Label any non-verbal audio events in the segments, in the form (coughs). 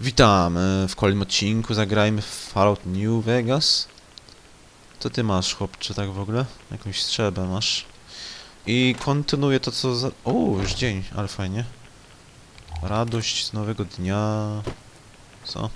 Witam e, w kolejnym odcinku, zagrajmy w Fallout New Vegas. Co ty masz, chłopcze, tak w ogóle? Jakąś strzelbę masz. I kontynuuję to, co za... O, już dzień, ale fajnie. Radość z nowego dnia... Co?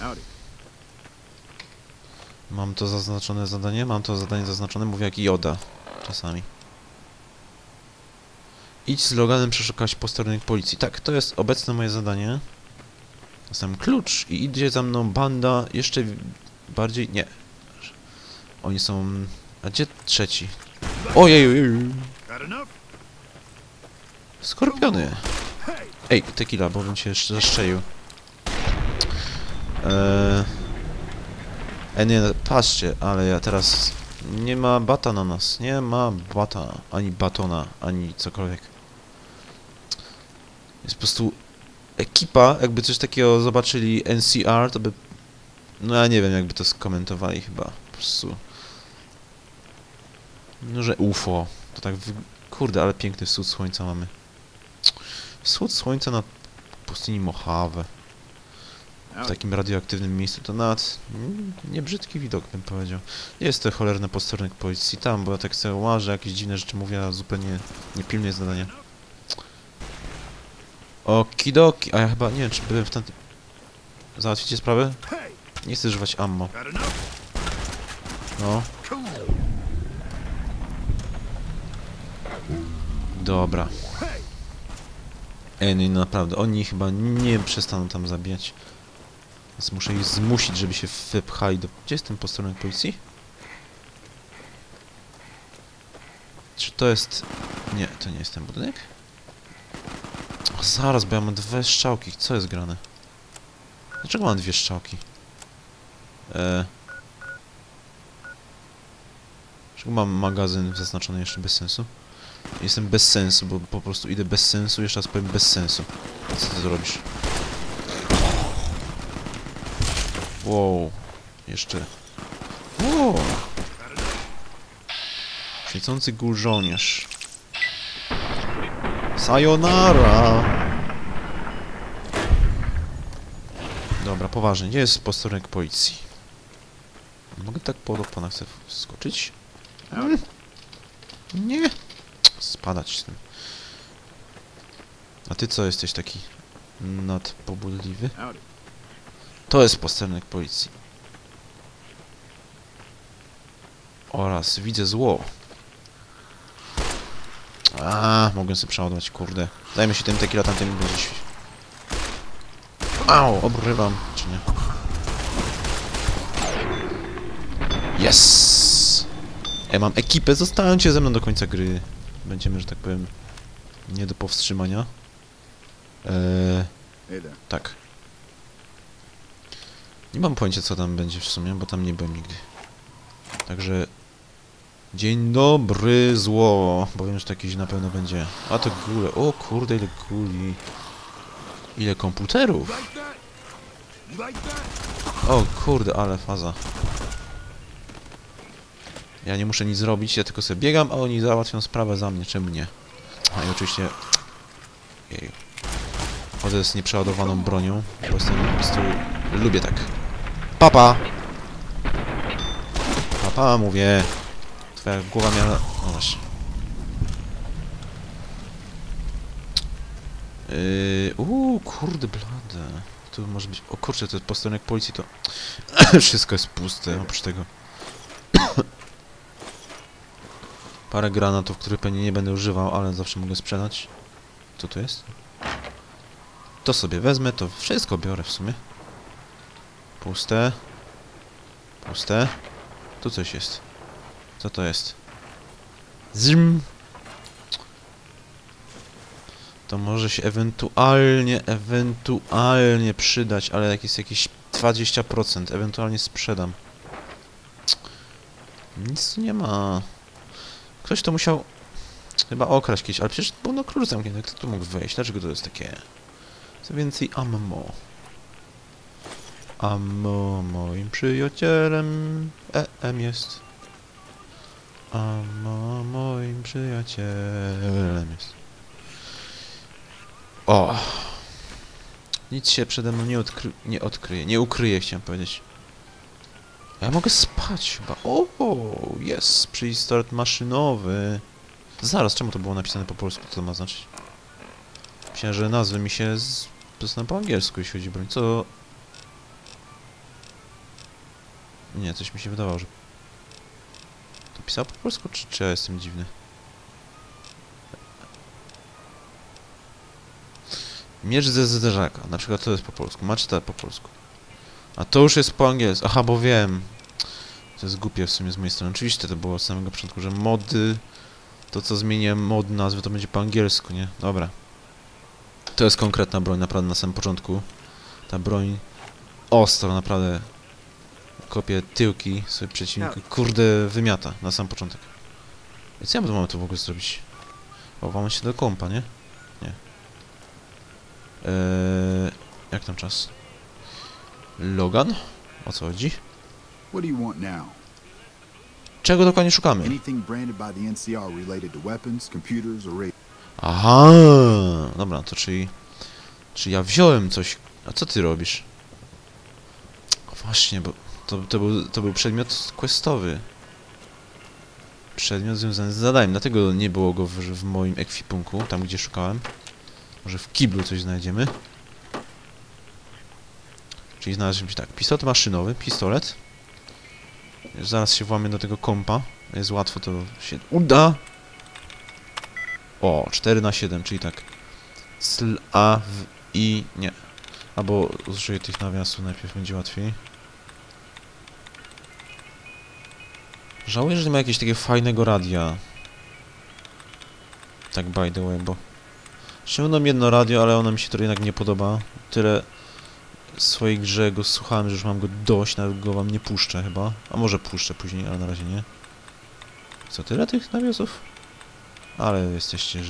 Howdy. Mam to zaznaczone zadanie? Mam to zadanie zaznaczone, mówię jak Joda. Czasami. Idź z Loganem przeszukać posterunek policji. Tak, to jest obecne moje zadanie. Dostałem klucz i idzie za mną banda jeszcze bardziej... Nie. Oni są... A gdzie trzeci? Ojej? Skorpiony. Ej, tequila, bo bym cię jeszcze zaszczelił. Eee... E nie, patrzcie, ale ja teraz... Nie ma bata na nas, nie ma bata, ani batona, ani cokolwiek. Jest po prostu ekipa, jakby coś takiego zobaczyli NCR, to by... No ja nie wiem, jakby to skomentowali chyba, po prostu... No, że UFO, to tak... Wy... Kurde, ale piękny wschód słońca mamy. Wschód słońca na pustyni Mojave. W takim radioaktywnym miejscu to mm, niebrzydki widok, bym powiedział. Jest to cholerny posterunek policji tam, bo ja tak sobie łażę, jakieś dziwne rzeczy mówię, a zupełnie nie pilnuję zadania. Okidoki, a ja chyba, nie wiem, czy byłem w tamtym... Załatwicie sprawę? Nie chcę używać ammo. No, dobra. Ej, no naprawdę, oni chyba nie przestaną tam zabijać. Więc muszę ich zmusić, żeby się wypchali do... Gdzie jest ten posterunek policji? Czy to jest... Nie, to nie jest ten budynek? Zaraz, bo ja mam dwie strzałki. Co jest grane? Dlaczego mam dwie strzałki? Eee... Dlaczego mam magazyn zaznaczony jeszcze bez sensu? Jestem bez sensu, bo po prostu idę bez sensu, jeszcze raz powiem bez sensu. Co ty zrobisz? Wow. Jeszcze. Wow. Świecący gól żołnierz. Sayonara! Dobra, poważnie. Gdzie jest posterunek policji? Mogę tak po pana chcę skoczyć? Nie. Spadać z tym. A ty co jesteś taki nadpobudliwy? To jest posterunek policji. Oraz widzę zło. A, mogę sobie przeładować, kurde. Dajmy się tym tequila, tamtym będzie świ... Au, obrywam, czy nie? Yes! Ja mam ekipę, zostańcie ze mną do końca gry. Będziemy, że tak powiem, nie do powstrzymania. Eee, tak. Nie mam pojęcia co tam będzie w sumie, bo tam nie byłem nigdy. Także... Dzień dobry, zło. Bo wiem, że to na pewno będzie. A to góle. O kurde, ile guli. Ile komputerów. O kurde, ale faza. Ja nie muszę nic zrobić, ja tylko sobie biegam, a oni załatwią sprawę za mnie, czemu nie? A i oczywiście... Jeju. Chodzę z nieprzeładowaną bronią, bo jestem po prostu... Lubię tak. Papa! Papa, mówię. Twoja głowa miała... No właśnie. Yy, uuu, kurde blade. Tu może być... O kurczę, to posterunek policji, to... (coughs) Wszystko jest puste, oprócz tego. (coughs) Parę granatów, których pewnie nie będę używał, ale zawsze mogę sprzedać. Co to jest? To sobie wezmę, to wszystko biorę w sumie. Puste. Puste. Tu coś jest. Co to jest? Zim. To może się ewentualnie, ewentualnie przydać, ale jak jest jakieś 20%, ewentualnie sprzedam. Nic tu nie ma. Ktoś to musiał chyba okraść kiedyś, ale przecież był no klucz zamknięty. Kto tu mógł wejść? Dlaczego to jest takie? Co więcej ammo. Ammo moim przyjacielem EM jest. Ammo moim przyjacielem jest. O! Nic się przede mną nie, odkry nie odkryje, nie ukryje, chciałem powiedzieć. Ja mogę spać chyba. O, jest przyistart maszynowy. Zaraz, czemu to było napisane po polsku? Co to ma znaczyć? Myślałem, że nazwy mi się z... Po angielsku, jeśli chodzi o broń. Co... Nie, coś mi się wydawało, że... To pisał po polsku, czy, czy ja jestem dziwny? Miecz ze zderzaka, na przykład to jest po polsku, maczeta po polsku. A to już jest po angielsku, aha, bo wiem. To jest głupie w sumie z mojej strony. Oczywiście to było od samego początku, że mody... To co zmienię mod nazwy to będzie po angielsku, nie? Dobra. To jest konkretna broń, naprawdę na samym początku. Ta broń ostro, naprawdę. Kopie tyłki sobie przeciwnika. Kurde, wymiata na sam początek. I co ja tu mamy tu w ogóle zrobić? Chowamy się do kompa, nie? Nie. Eee, jak tam czas? Logan? O co chodzi? Czego dokładnie szukamy? To. Aha, dobra, to czyli... Czy ja wziąłem coś... A co ty robisz? Właśnie, bo to, to, był, to był przedmiot questowy. Przedmiot związany z zadaniem, dlatego nie było go w, w moim ekwipunku, tam gdzie szukałem. Może w kiblu coś znajdziemy. Czyli znaleźliśmy tak, pistolet maszynowy, pistolet. Zaraz się włamię do tego kompa. Jest łatwo, to się uda. O, 4 na 7, czyli tak. Sl, a, w, i, nie. Albo użyję tych nawiasów, najpierw będzie łatwiej. Żałuję, że nie ma jakiegoś takiego fajnego radia. Tak by the way, bo... Ściągnąłem jedno radio, ale ono mi się to jednak nie podoba. Tyle swojej grze go słuchałem, że już mam go dość, nawet go wam nie puszczę chyba. A może puszczę później, ale na razie nie. Co, tyle tych nawiasów? Ale jesteście...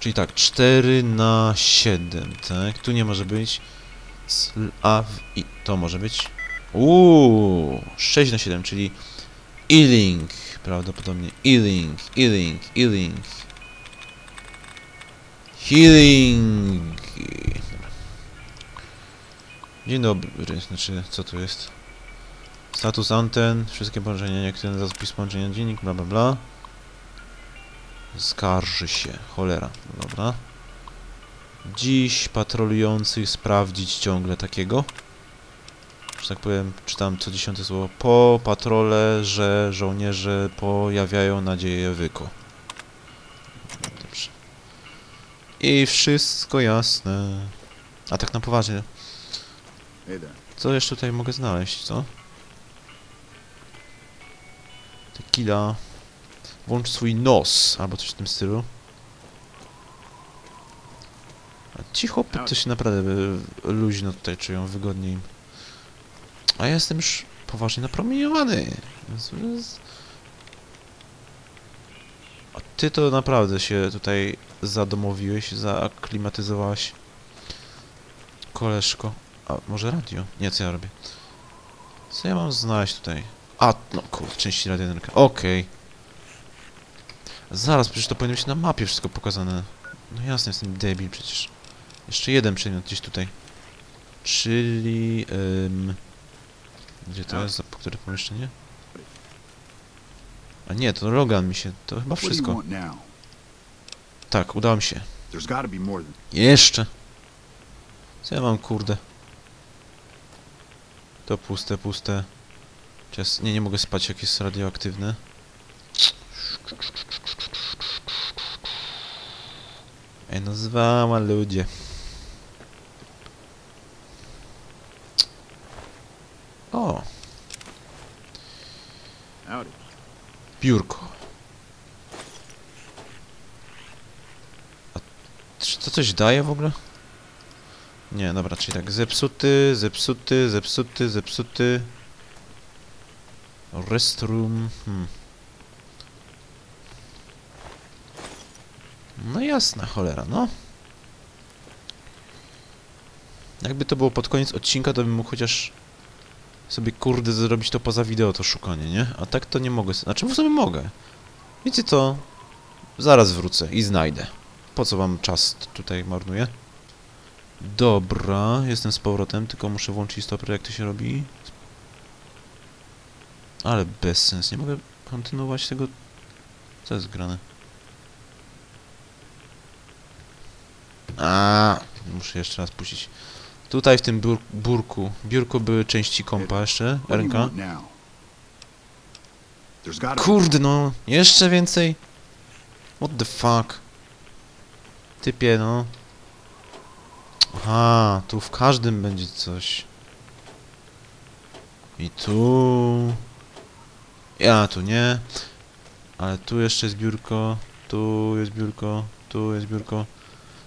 Czyli tak, 4 na 7, tak? Tu nie może być. A, i. To może być. Uuu, 6 na 7, czyli Ealing, prawdopodobnie. Ealing, Ealing, Ealing. Healing. Dzień dobry, znaczy, co tu jest? Status anten, wszystkie połączenia, nieaktywne zapis połączenia, dziennik, bla bla bla. Skarży się, cholera, dobra. Dziś patrolujących sprawdzić ciągle takiego. Że tak powiem, czytam co dziesiąte słowo. Po patrole, że żołnierze pojawiają nadzieję wyko. Dobrze. I wszystko jasne. A tak na poważnie, co jeszcze tutaj mogę znaleźć, co? Tequila. Włącz swój nos, albo coś w tym stylu. A ci chłopy to się naprawdę luźno tutaj czują, wygodniej. A ja jestem już poważnie napromieniowany. A ty to naprawdę się tutaj zadomowiłeś, zaaklimatyzowałeś. Koleżko. A może radio? Nie, co ja robię? Co ja mam znaleźć tutaj? A, no części radionerka. Okej. Zaraz, przecież to powinno być na mapie wszystko pokazane. No jasne, jestem debil przecież. Jeszcze jeden przedmiot gdzieś tutaj. Czyli... Ym... Gdzie to jest? Za po które pomieszczenie? A nie, to Logan mi się... To chyba wszystko. Tak, udało mi się. Jeszcze. Co ja mam, kurde? To puste, puste. Czas... Nie, nie mogę spać, jak jest radioaktywne. Ej, no zwała ludzie. O, biurko. A czy to coś daje w ogóle? Nie, dobra, czyli tak, zepsuty, zepsuty, zepsuty, zepsuty. Restroom, hmm. No jasna cholera, no. Jakby to było pod koniec odcinka, to bym mógł chociaż sobie kurde zrobić to poza wideo, to szukanie, nie? A tak to nie mogę. Znaczy w sumie mogę. Wiecie co? Zaraz wrócę i znajdę. Po co wam czas tutaj marnuję? Dobra, jestem z powrotem, tylko muszę włączyć stoper, jak to się robi. Ale bez sens, nie mogę kontynuować tego... Co jest grane? A, muszę jeszcze raz puścić. Tutaj w tym biur burku, biurku były części kompa jeszcze, ręka. Kurde no, jeszcze więcej? What the fuck? Typie no. Aha, tu w każdym będzie coś. I tu... Ja tu nie. Ale tu jeszcze jest biurko, tu jest biurko, tu jest biurko.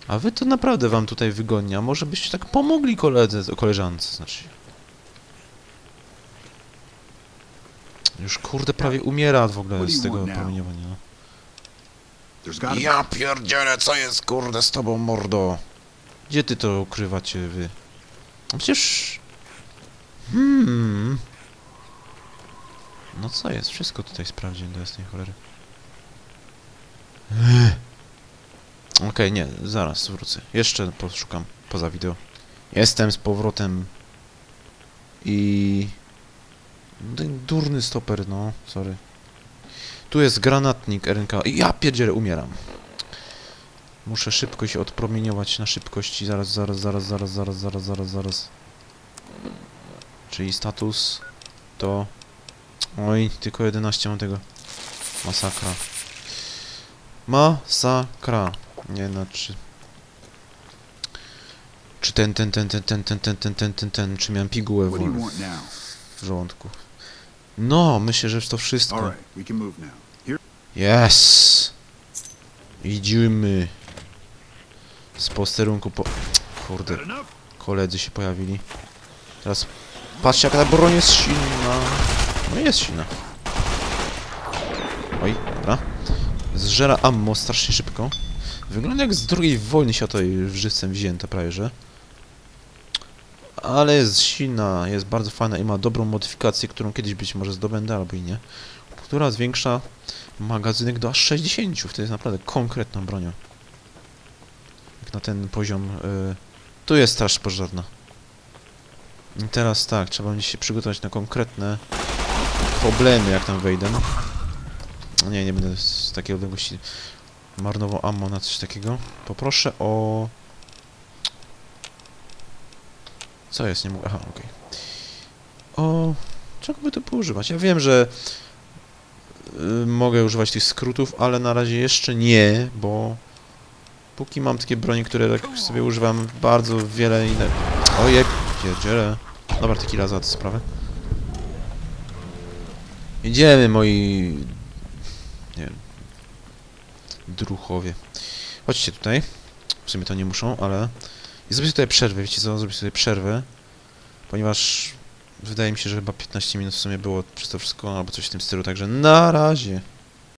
A wy to naprawdę wam tutaj wygodnie, a może byście tak pomogli koledze, koleżance, znaczy. Już kurde prawie umiera w ogóle z tego promieniowania. no. Ja pierdzielę, co jest kurde z tobą, mordo? Gdzie ty to ukrywacie, wy? No Przecież... Hmm... No co jest? Wszystko tutaj sprawdziłem do jasnej cholery. Ech. Okej, nie, zaraz wrócę. Jeszcze poszukam poza wideo. Jestem z powrotem. I... Ten durny stoper, no, sorry. Tu jest granatnik RNK. Ja pierdzielę, umieram. Muszę szybko się odpromieniować na szybkości. Zaraz, zaraz, zaraz, zaraz, zaraz, zaraz, zaraz, zaraz. Czyli status to... Oj, tylko 11 mam tego. Masakra. Masakra. Nie, znaczy... Czy ten, ten, ten, ten, ten, ten, ten, ten, ten, ten, ten, czy miałem pigułę w, w żołądku? No, myślę, że to wszystko. Yes! Idziemy. Z posterunku po... Kurde, koledzy się pojawili. Teraz patrzcie jaka ta broń jest silna. No jest silna. Oj, dobra. Zżera ammo strasznie szybko. Wygląda jak z drugiej wojny światowej żywcem wzięta prawie, że. Ale jest silna, jest bardzo fajna i ma dobrą modyfikację, którą kiedyś być może zdobędę albo i nie. Która zwiększa magazynek do aż 60. To jest naprawdę konkretną bronią. Jak na ten poziom. Y... Tu jest straż pożarna. I teraz tak, trzeba będzie się przygotować na konkretne problemy, jak tam wejdę. Nie, nie będę z takiej odległości marnował ammo na coś takiego. Poproszę o... Co jest? Nie mogę... Aha, okej. O... Czego by tu poużywać? Ja wiem, że y, mogę używać tych skrótów, ale na razie jeszcze nie, bo póki mam takie broni, które tak sobie używam bardzo wiele inne... Ojej, pierdziele. Dobra, tequila za tę sprawę. Idziemy, moi... Druchowie. Chodźcie tutaj. W sumie to nie muszą, ale... I zrobię tutaj przerwę, wiecie co? Zrobię sobie przerwę, ponieważ wydaje mi się, że chyba 15 minut w sumie było przez to wszystko, albo coś w tym stylu, także na razie.